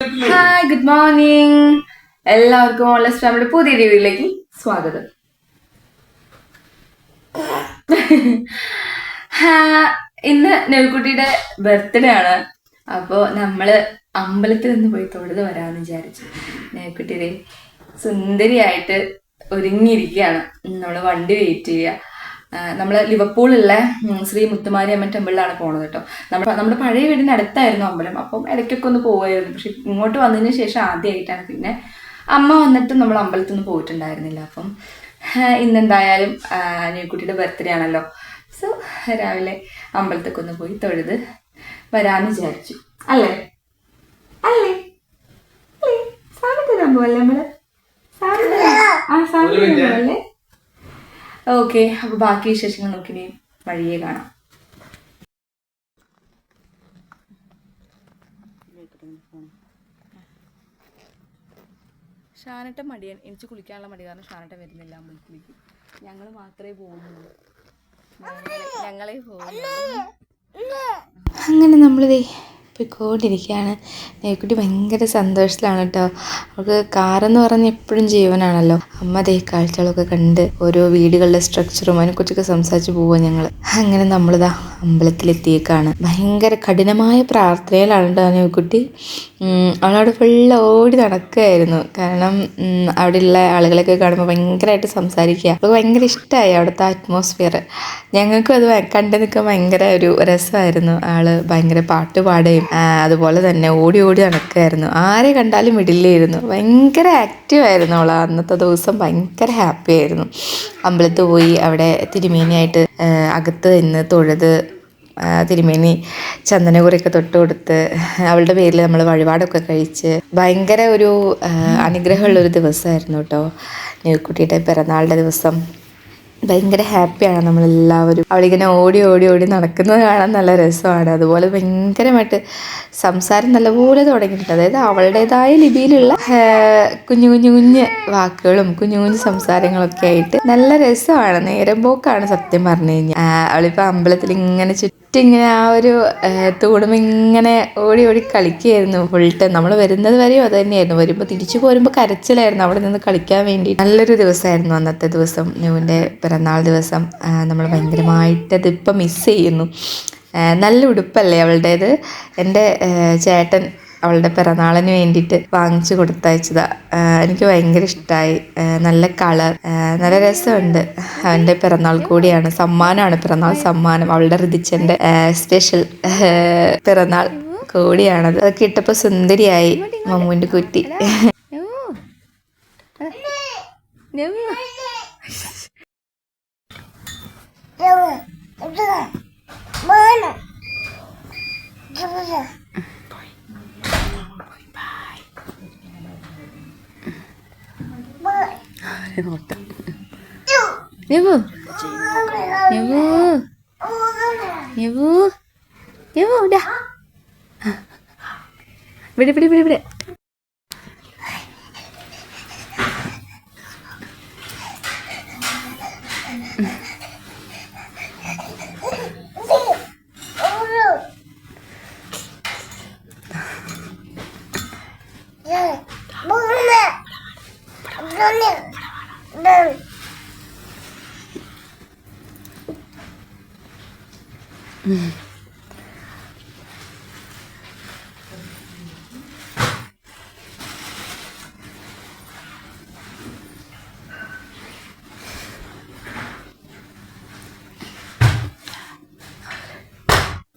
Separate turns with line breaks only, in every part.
Hi good morning എല്ലാവർക്കും online family പുതിയ വീഡിയോയിലേക്ക് സ്വാഗതം. ഇന്ന് നെൽക്കുട്ടിയുടെ ബർത്ത്ഡേ ആണ്. അപ്പോൾ നമ്മൾ അമ്പലത്തിൽ നിന്ന് പോയി തൊഴുത് വരാമെന്ന് വിചാരിച്ചു. നെൽക്കുട്ടിയുടെ സുന്ദരിയായിട്ട് ഒരുങ്ങിയിരിക്കുകയാണ്. നമ്മൾ വണ്ടി വെയിറ്റ് ചെയ്യുക. നമ്മൾ ലിവർപൂളിലുള്ള ശ്രീ മുത്തുമാരി അമ്മൻ ടെമ്പിളിലാണ് പോണത് കേട്ടോ. നമ്മുടെ നമ്മുടെ പഴയ വീടിന് അടുത്തായിരുന്നു അമ്പലം. അപ്പം ഇടയ്ക്കൊക്കെ ഒന്ന് പോവായിരുന്നു. പക്ഷെ ഇങ്ങോട്ട് വന്നതിന് ശേഷം ആദ്യമായിട്ടാണ് പിന്നെ അമ്മ വന്നിട്ട് നമ്മൾ അമ്പലത്തിൽ നിന്ന് പോയിട്ടുണ്ടായിരുന്നില്ല. അപ്പം ഇന്ന് ഇന്നെന്തായാലും അനിയക്കുട്ടിയുടെ ബർത്ത്ഡേ ആണല്ലോ. സോ രാവിലെ അമ്പലത്തൊക്കെ ഒന്ന് പോയി തൊഴുത് വരാമെന്ന് വിചാരിച്ചു. അല്ലേ? അല്ലേ? അല്ലേ? സാധനം തരാൻ പോവല്ലേ നമ്മൾ? സാധനം ആ സാധനം തരാൻ പോവല്ലേ? ഓക്കെ അപ്പൊ ബാക്കി വിശേഷങ്ങൾ നമുക്ക് ഇനി വഴിയെ കാണാം. ഷാനട്ട മടിയൻ എനിക്ക് കുളിക്കാനുള്ള മടി കാരണം ഷാനട്ട വരുന്നില്ല അമ്പലത്തിലേക്ക് ഞങ്ങൾ മാത്രമേ പോകുന്നുള്ളൂ. ഞങ്ങളെ- പോകുന്നു
അങ്ങനെ നമ്മളിതേ പോയിക്കൊണ്ടിരിക്കുകയാണ് നെയ്ക്കുട്ടി ഭയങ്കര സന്തോഷത്തിലാണ് കേട്ടോ. അവൾക്ക് കാറെന്ന് പറഞ്ഞ് എപ്പോഴും ജീവനാണല്ലോ. അമ്മ ദേ കാഴ്ചകളൊക്കെ കണ്ട് ഓരോ വീടുകളുടെ സ്ട്രക്ചറും അതിനെക്കുറിച്ചൊക്കെ സംസാരിച്ച് പോവുക ഞങ്ങൾ അങ്ങനെ നമ്മളിതാ അമ്പലത്തിലെത്തിയേക്കാണ്. ഭയങ്കര കഠിനമായ പ്രാർത്ഥനയിലാണ് കേട്ടോ നെയ്ക്കുട്ടി. അവളവിടെ ഫുള്ള് ഓടി നടക്കുകയായിരുന്നു. കാരണം അവിടെയുള്ള ആളുകളൊക്കെ കാണുമ്പോൾ ഭയങ്കരമായിട്ട് സംസാരിക്കുക. അവൾക്ക് ഭയങ്കര ഇഷ്ടമായി അവിടുത്തെ അറ്റ്മോസ്ഫിയർ ഞങ്ങൾക്കും അത് കണ്ടു നിൽക്കാൻ ഭയങ്കര ഒരു രസമായിരുന്നു. ആൾ ഭയങ്കര പാട്ട് പാടുകയും അതുപോലെ തന്നെ ഓടി ഓടി നടക്കുമായിരുന്നു ആരെ കണ്ടാലും വിടില്ലായിരുന്നു ഭയങ്കര ആക്റ്റീവ് ആയിരുന്നു അവൾ. അന്നത്തെ ദിവസം ഭയങ്കര ഹാപ്പി ആയിരുന്നു. അമ്പലത്തിൽ പോയി അവിടെ തിരുമേനിയായിട്ട് അകത്ത് നിന്ന് തൊഴുത് തിരുമേനി ചന്ദനകുറിയൊക്കെ തൊട്ട് കൊടുത്ത് അവളുടെ പേരിൽ നമ്മൾ വഴിപാടൊക്കെ കഴിച്ച് ഭയങ്കര ഒരു അനുഗ്രഹമുള്ളൊരു ദിവസമായിരുന്നു കേട്ടോ. നെയ്ക്കുട്ടിയുടെ പിറന്നാളുടെ ദിവസം. ഭയങ്കര ഹാപ്പിയാണ് നമ്മളെല്ലാവരും. അവളിങ്ങനെ ഓടി ഓടി ഓടി നടക്കുന്നത് കാണാൻ നല്ല രസമാണ്. അതുപോലെ ഭയങ്കരമായിട്ട് സംസാരം നല്ലപോലെ തുടങ്ങിയിട്ടുണ്ട്. അതായത് അവളുടേതായ ലിപിയിലുള്ള കുഞ്ഞു കുഞ്ഞു കുഞ്ഞു വാക്കുകളും കുഞ്ഞു കുഞ്ഞു സംസാരങ്ങളൊക്കെ ആയിട്ട് നല്ല രസമാണ്. നേരം പോക്കാണ് സത്യം പറഞ്ഞു കഴിഞ്ഞാൽ അവളിപ്പോൾ അമ്പലത്തിൽ ഇങ്ങനെ ഇങ്ങനെ ആ ഒരു തൂടും ഇങ്ങനെ ഓടി ഓടി കളിക്കുകയായിരുന്നു ഫുൾ ടൈം നമ്മൾ വരുന്നത് വരെയും അത് തന്നെയായിരുന്നു. വരുമ്പോൾ തിരിച്ചു പോരുമ്പോൾ കരച്ചിലായിരുന്നു അവിടെ നിന്ന് കളിക്കാൻ വേണ്ടി. നല്ലൊരു ദിവസമായിരുന്നു അന്നത്തെ ദിവസം. ന്യൂവിന്റെ പിറന്നാൾ ദിവസം. നമ്മൾ ഭയങ്കരമായിട്ട് അതിപ്പം മിസ് ചെയ്യുന്നു. നല്ല ഉടുപ്പല്ലേ അവളുടേത്? എന്റെ ചേട്ടൻ അവളുടെ പിറന്നാളിന് വേണ്ടിയിട്ട് വാങ്ങിച്ചു കൊടുത്തയച്ചതാ. എനിക്ക് ഭയങ്കര ഇഷ്ടമായി നല്ല കളർ. നല്ല രസമുണ്ട്. അവന്റെ പിറന്നാൾ കൂടിയാണ്. സമ്മാനമാണ്. പിറന്നാൾ സമ്മാനം. അവളുടെ ഋതിച്ചന്റെ സ്പെഷ്യൽ പിറന്നാൾ കൂടിയാണത് അതൊക്കെ ഇട്ടപ്പോൾ സുന്ദരിയായി. മമ്മൂന്റെ കുട്ടി നെവു നിവു നിവു നെവു ഇടാ ഇവിടെ. ഇവിടെ ഇവിടെ ഇവിടെ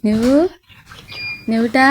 നെവു നെവുട്ടാ